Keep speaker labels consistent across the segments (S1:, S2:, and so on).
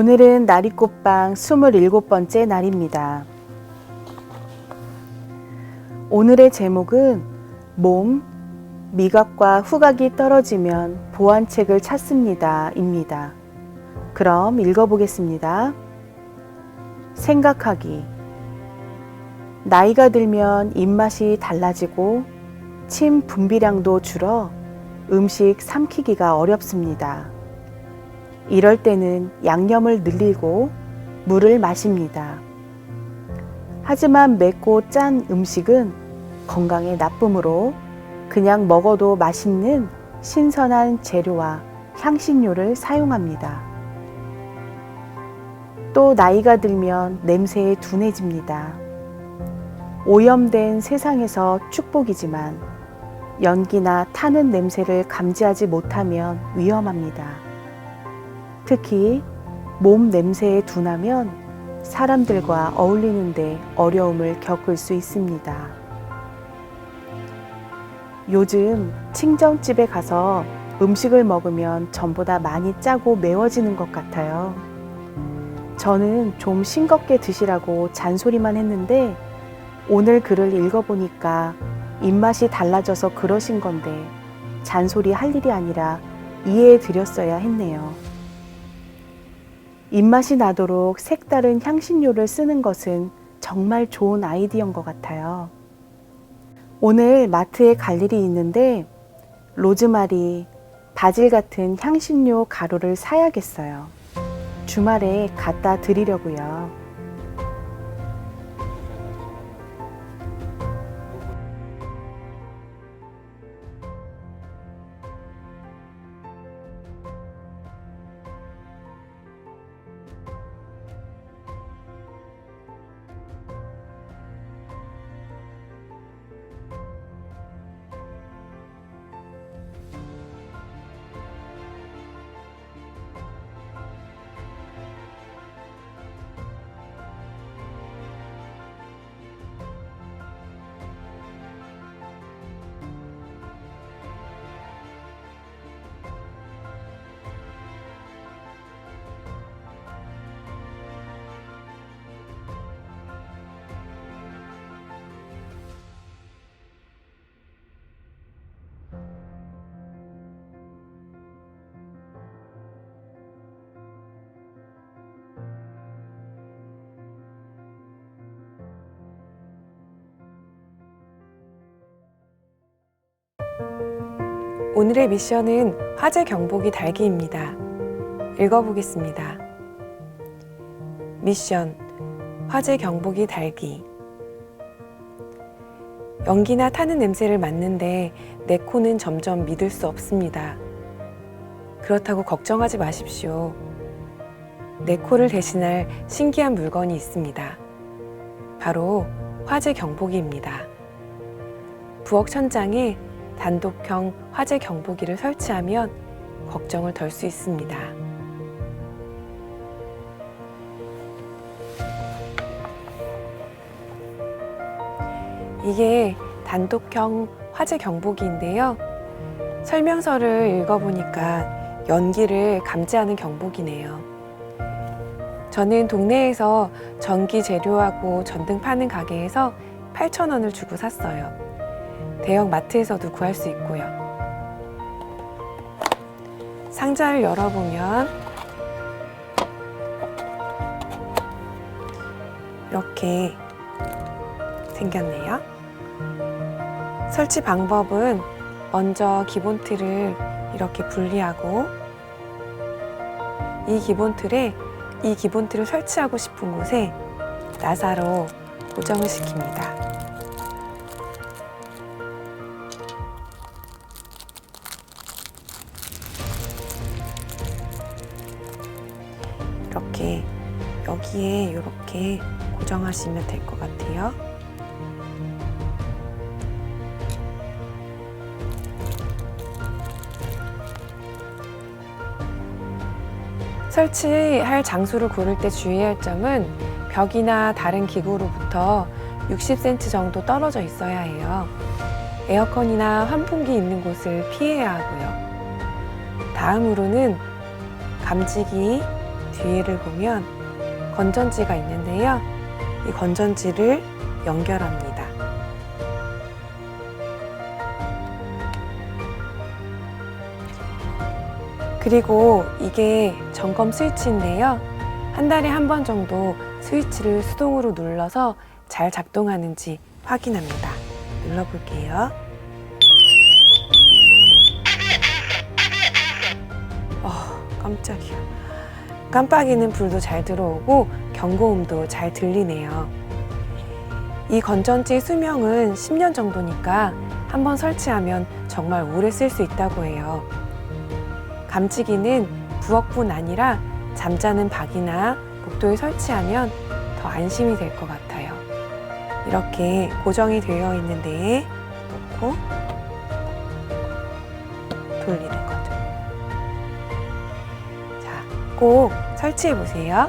S1: 오늘은 나리꽃방 27번째 날입니다. 오늘의 제목은 몸, 미각과 후각이 떨어지면 보완책을 찾습니다. 입니다. 그럼 읽어보겠습니다. 생각하기. 나이가 들면 입맛이 달라지고 침 분비량도 줄어 음식 삼키기가 어렵습니다. 이럴 때는 양념을 늘리고 물을 마십니다. 하지만 맵고 짠 음식은 건강에 나쁨으로 그냥 먹어도 맛있는 신선한 재료와 향신료를 사용합니다. 또 나이가 들면 냄새에 둔해집니다. 오염된 세상에서 축복이지만 연기나 타는 냄새를 감지하지 못하면 위험합니다. 특히 몸 냄새에 둔하면 사람들과 어울리는데 어려움을 겪을 수 있습니다. 요즘 친정집에 가서 음식을 먹으면 전보다 많이 짜고 매워지는 것 같아요. 저는 좀 싱겁게 드시라고 잔소리만 했는데 오늘 글을 읽어보니까 입맛이 달라져서 그러신 건데 잔소리 할 일이 아니라 이해해 드렸어야 했네요. 입맛이 나도록 색다른 향신료를 쓰는 것은 정말 좋은 아이디어인 것 같아요. 오늘 마트에 갈 일이 있는데 로즈마리, 바질 같은 향신료 가루를 사야겠어요. 주말에 갖다 드리려고요.
S2: 오늘의 미션은 화재 경보기 달기입니다. 읽어보겠습니다. 미션 화재 경보기 달기 연기나 타는 냄새를 맡는데 내 코는 점점 믿을 수 없습니다. 그렇다고 걱정하지 마십시오. 내 코를 대신할 신기한 물건이 있습니다. 바로 화재 경보기입니다. 부엌 천장에 단독형 화재 경보기를 설치하면 걱정을 덜 수 있습니다. 이게 단독형 화재 경보기인데요. 설명서를 읽어보니까 연기를 감지하는 경보기네요. 저는 동네에서 전기 재료하고 전등 파는 가게에서 8,000원을 주고 샀어요. 대형 마트에서도 구할 수 있고요. 상자를 열어보면 이렇게 생겼네요. 설치 방법은 먼저 기본 틀을 이렇게 분리하고 이 기본 틀에 이 기본 틀을 설치하고 싶은 곳에 나사로 고정을 시킵니다. 고정하시면 될 것 같아요. 설치할 장소를 고를 때 주의할 점은 벽이나 다른 기구로부터 60cm 정도 떨어져 있어야 해요. 에어컨이나 환풍기 있는 곳을 피해야 하고요. 다음으로는 감지기 뒤에를 보면 건전지가 있는데요. 이 건전지를 연결합니다. 그리고 이게 점검 스위치인데요. 한 달에 한 번 정도 스위치를 수동으로 눌러서 잘 작동하는지 확인합니다. 눌러볼게요. 어, 깜짝이야. 깜빡이는 불도 잘 들어오고 경고음도 잘 들리네요. 이 건전지 수명은 10년 정도니까 한번 설치하면 정말 오래 쓸 수 있다고 해요. 감지기는 부엌뿐 아니라 잠자는 방이나 복도에 설치하면 더 안심이 될 것 같아요. 이렇게 고정이 되어 있는 데에 놓고 돌리는 거죠. 자, 꼭 설치해 보세요.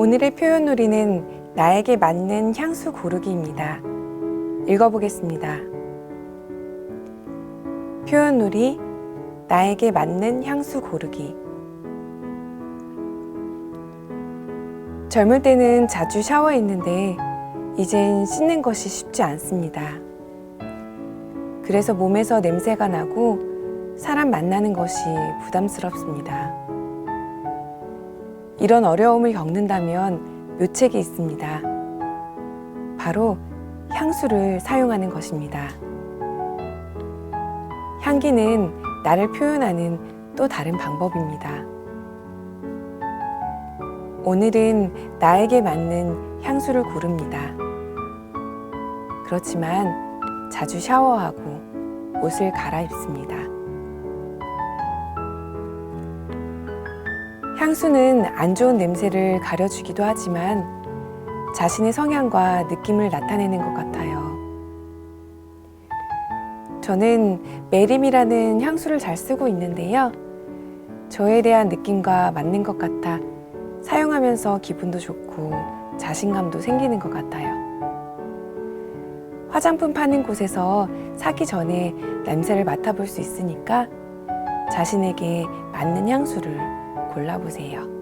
S2: 오늘의 표현놀이는 나에게 맞는 향수 고르기입니다. 읽어보겠습니다. 표현놀이 나에게 맞는 향수 고르기. 젊을 때는 자주 샤워했는데 이젠 씻는 것이 쉽지 않습니다. 그래서 몸에서 냄새가 나고 사람 만나는 것이 부담스럽습니다. 이런 어려움을 겪는다면 묘책이 있습니다. 바로 향수를 사용하는 것입니다. 향기는 나를 표현하는 또 다른 방법입니다. 오늘은 나에게 맞는 향수를 고릅니다. 그렇지만 자주 샤워하고 옷을 갈아입습니다. 향수는 안 좋은 냄새를 가려주기도 하지만 자신의 성향과 느낌을 나타내는 것 같아요. 저는 메림이라는 향수를 잘 쓰고 있는데요. 저에 대한 느낌과 맞는 것 같아 사용하면서 기분도 좋고 자신감도 생기는 것 같아요. 화장품 파는 곳에서 사기 전에 냄새를 맡아볼 수 있으니까 자신에게 맞는 향수를 골라보세요.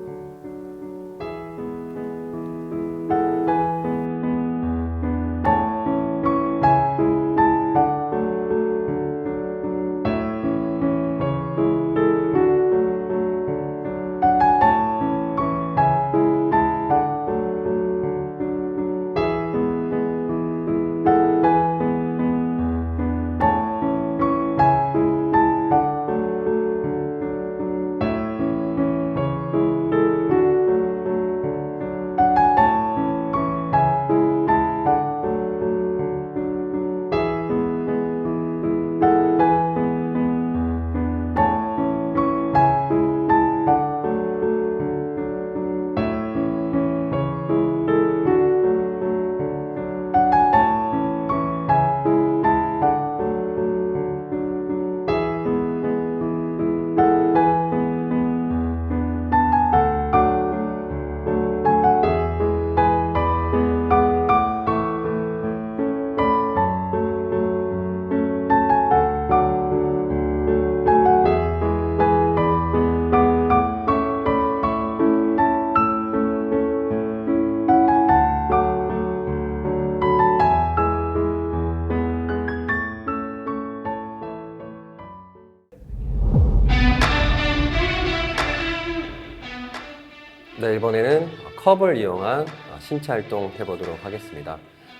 S3: 이번에는 컵을 이용한 어, 신체 활동 해보도록 하겠습니다.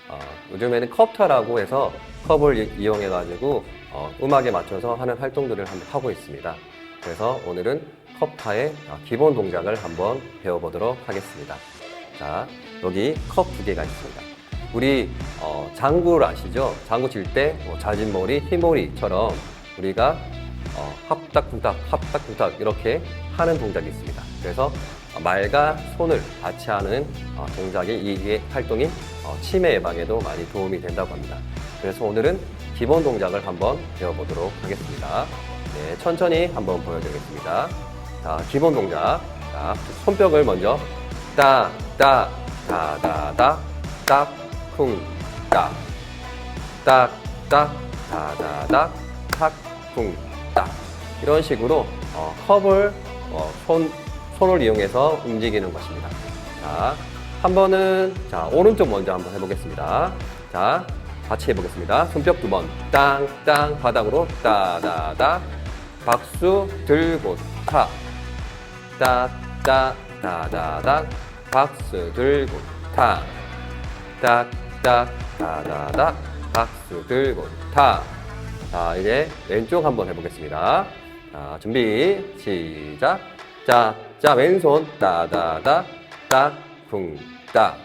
S3: 어, 요즘에는 컵터라고 해서 컵을 이- 이용해 가지고 어, 음악에 맞춰서 하는 활동들을 하고 있습니다. 그래서 오늘은 컵타의 어, 기본 동작을 한번 배워보도록 하겠습니다. 자, 여기 컵 두 개가 있습니다. 우리 어, 장구를 아시죠? 장구 칠 때 뭐 자진몰이, 휘몰이처럼 우리가 어, 합닥쿵닥, 합닥쿵닥 이렇게 하는 동작이 있습니다. 그래서 어, 말과 손을 같이 하는 어, 동작이 이 활동이 어, 치매 예방에도 많이 도움이 된다고 합니다. 그래서 오늘은 기본 동작을 한번 배워보도록 하겠습니다. 네, 천천히 한번 보여드리겠습니다. 자, 기본 동작. 자, 손뼉을 먼저 따, 따, 다, 다, 다, 딱, 쿵, 따. 딱, 딱, 다, 다, 다, 탁, 쿵, 딱. 이런 식으로 어, 컵을 어, 손, 손을 이용해서 움직이는 것입니다. 자, 한 번은 자, 오른쪽 먼저 한번 해보겠습니다. 자, 같이 해보겠습니다. 손뼉 두 번. 땅, 땅, 바닥으로 따, 다, 다. 박수 들고 타. 따, 따, 다, 다, 다. 박수 들고 타. 딱, 딱, 다, 다, 다. 박수 들고 타. 자, 이제 왼쪽 한번 해보겠습니다. 자, 준비, 시작. 자, 자, 왼손, 따, 다, 다, 딱, 쿵, 딱.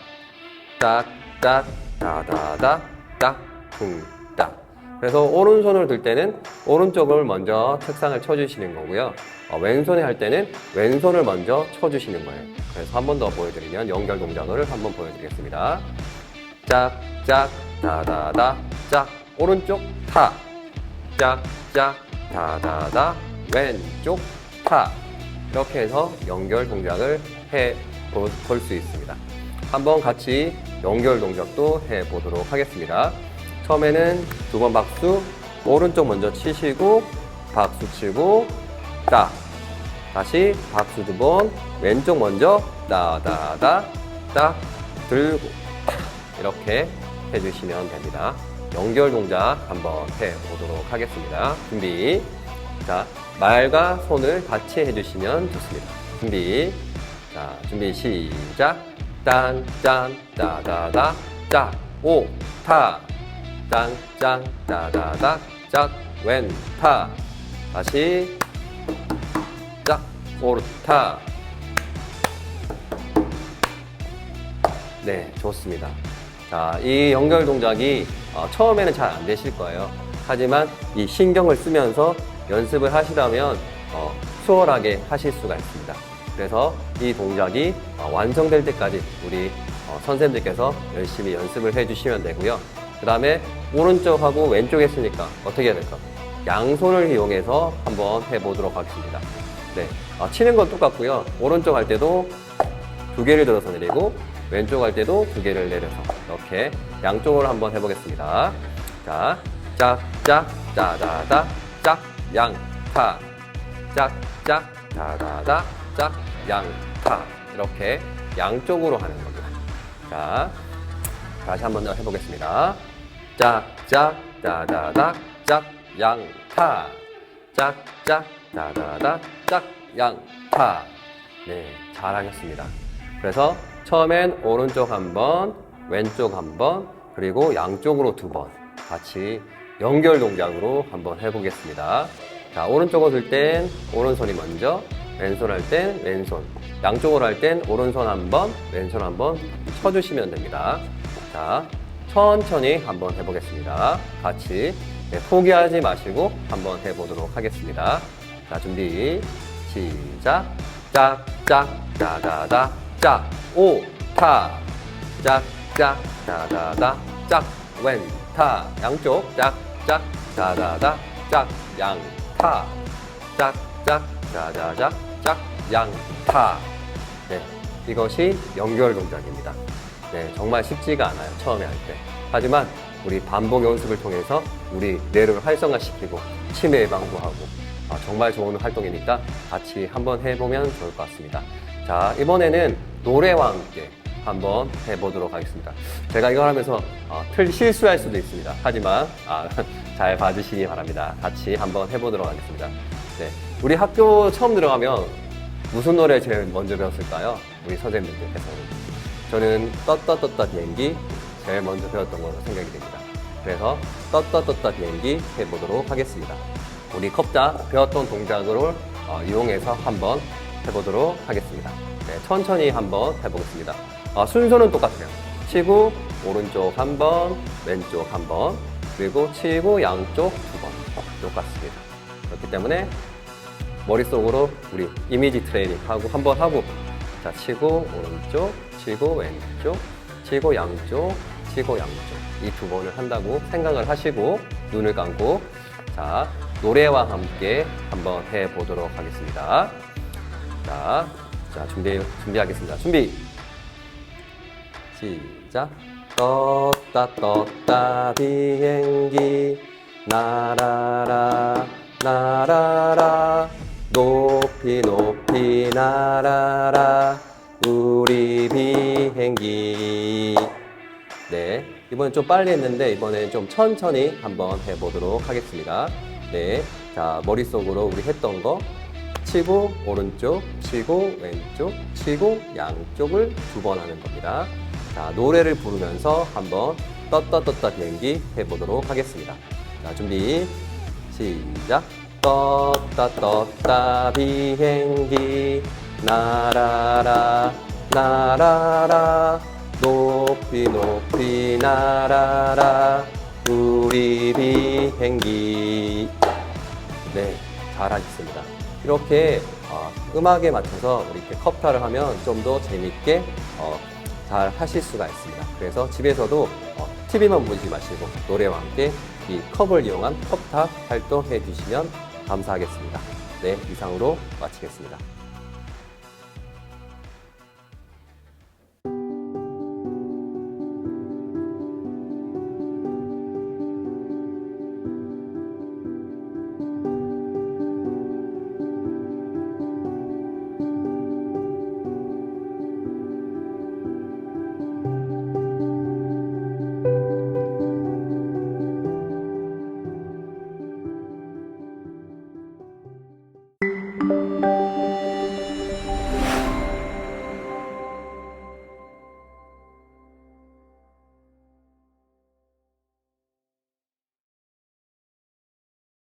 S3: 딱, 딱, 다, 다, 다, 딱, 쿵, 딱. 그래서 오른손을 들 때는 오른쪽을 먼저 책상을 쳐주시는 거고요. 어, 왼손에 할 때는 왼손을 먼저 쳐주시는 거예요. 그래서 한 번 더 보여드리면 연결 동작을 한 번 보여드리겠습니다. 짝, 짝, 다다다, 짝, 오른쪽 타. 짝, 짝, 다다다, 왼쪽 타. 이렇게 해서 연결 동작을 해 볼 수 있습니다. 한번 같이 연결 동작도 해 보도록 하겠습니다. 처음에는 두 번 박수, 오른쪽 먼저 치시고, 박수 치고, 딱. 다시 박수 두 번, 왼쪽 먼저, 따다다, 딱, 들고, 탁. 이렇게 해주시면 됩니다. 연결 동작 한번 해 보도록 하겠습니다. 준비. 자, 말과 손을 같이 해주시면 좋습니다. 준비. 자, 준비 시작. 딴, 짠, 따다다, 짝, 오, 타. 짠, 짠, 따다다, 짝, 왼, 타. 다시. 짝, 오르타. 네, 좋습니다. 자, 이 연결 동작이 어, 처음에는 잘 안 되실 거예요. 하지만 이 신경을 쓰면서 연습을 하시다면 어, 수월하게 하실 수가 있습니다. 그래서 이 동작이 어, 완성될 때까지 우리 어, 선생님들께서 열심히 연습을 해주시면 되고요. 그 다음에 오른쪽하고 왼쪽 했으니까 어떻게 해야 될까? 양손을 이용해서 한번 해보도록 하겠습니다. 네, 어, 치는 건 똑같고요. 오른쪽 할 때도 두 개를 들어서 내리고 왼쪽 할 때도 두 개를 내려서 이렇게 양쪽으로 한번 해보겠습니다. 자, 짝, 짝, 짜다다, 짝, 양, 타. 짝, 짝, 다다다, 짝, 양, 타. 이렇게 양쪽으로 하는 겁니다. 자, 다시 한 번 더 해보겠습니다. 짝, 짝, 다다다, 짝, 양, 타. 짝, 짝, 다다다, 짝, 양, 타. 네, 잘하셨습니다. 그래서 처음엔 오른쪽 한 번, 왼쪽 한 번, 그리고 양쪽으로 두 번 같이 연결 동작으로 한번 해보겠습니다. 자, 오른쪽으로 들 땐 오른손이 먼저, 왼손 할 땐 왼손, 양쪽으로 할 땐 오른손 한 번, 왼손 한 번 쳐주시면 됩니다. 자, 천천히 한번 해보겠습니다. 같이 네, 포기하지 마시고 한번 해보도록 하겠습니다. 자, 준비, 시작. 짝, 짝, 다다다, 짝, 오, 타. 짝, 짝, 다다다, 짝, 왼, 타. 양쪽, 짝, 짝, 다다다, 짝, 양, 타. 짝, 짝, 다다다, 짝, 양, 타. 네, 이것이 연결 동작입니다. 네, 정말 쉽지가 않아요. 처음에 할 때. 하지만 우리 반복 연습을 통해서 우리 뇌를 활성화시키고 치매 예방도 하고 아, 정말 좋은 활동이니까 같이 한번 해보면 좋을 것 같습니다. 자, 이번에는 노래와 함께 한번 해보도록 하겠습니다. 제가 이걸 하면서 어, 틀 실수할 수도 있습니다. 하지만 아, 잘 봐주시기 바랍니다. 같이 한번 해보도록 하겠습니다. 네, 우리 학교 처음 들어가면 무슨 노래 제일 먼저 배웠을까요? 우리 선생님들께서는. 저는 떴다 비행기 제일 먼저 배웠던 걸로 생각이 됩니다. 그래서 떴다 비행기 해보도록 하겠습니다. 우리 컵자 배웠던 동작을 어, 이용해서 한번 해보도록 하겠습니다. 네, 천천히 한번 해보겠습니다. 아, 순서는 똑같아요. 치고 오른쪽 한 번, 왼쪽 한 번, 그리고 치고 양쪽 두 번. 똑같습니다. 그렇기 때문에 머릿속으로 우리 이미지 트레이닝 하고 한 번 하고 자 치고 오른쪽, 치고 왼쪽, 치고 양쪽, 치고 양쪽 이 두 번을 한다고 생각을 하시고 눈을 감고 자 노래와 함께 한번 해 보도록 하겠습니다. 자, 자 준비 준비하겠습니다. 준비. 시작. 떴다 떴다 비행기. 날아라 날아라. 높이 높이 날아라. 우리 비행기. 네 이번엔 좀 빨리 했는데 이번엔 좀 천천히 한번 해보도록 하겠습니다. 네자 머릿속으로 우리 했던 거 치고 오른쪽, 치고 왼쪽, 치고 양쪽을 두 번 하는 겁니다. 자, 노래를 부르면서 한번 떴다 비행기 해보도록 하겠습니다. 자, 준비, 시작. 떴다 비행기 날아라 날아라 높이 높이 날아라 우리 비행기 네, 잘하셨습니다. 이렇게 어, 음악에 맞춰서 이렇게 컵타를 하면 좀 더 재밌게 어, 잘 하실 수가 있습니다. 그래서 집에서도 어, TV만 보지 마시고 노래와 함께 이 컵을 이용한 컵타 활동해 주시면 감사하겠습니다. 네, 이상으로 마치겠습니다.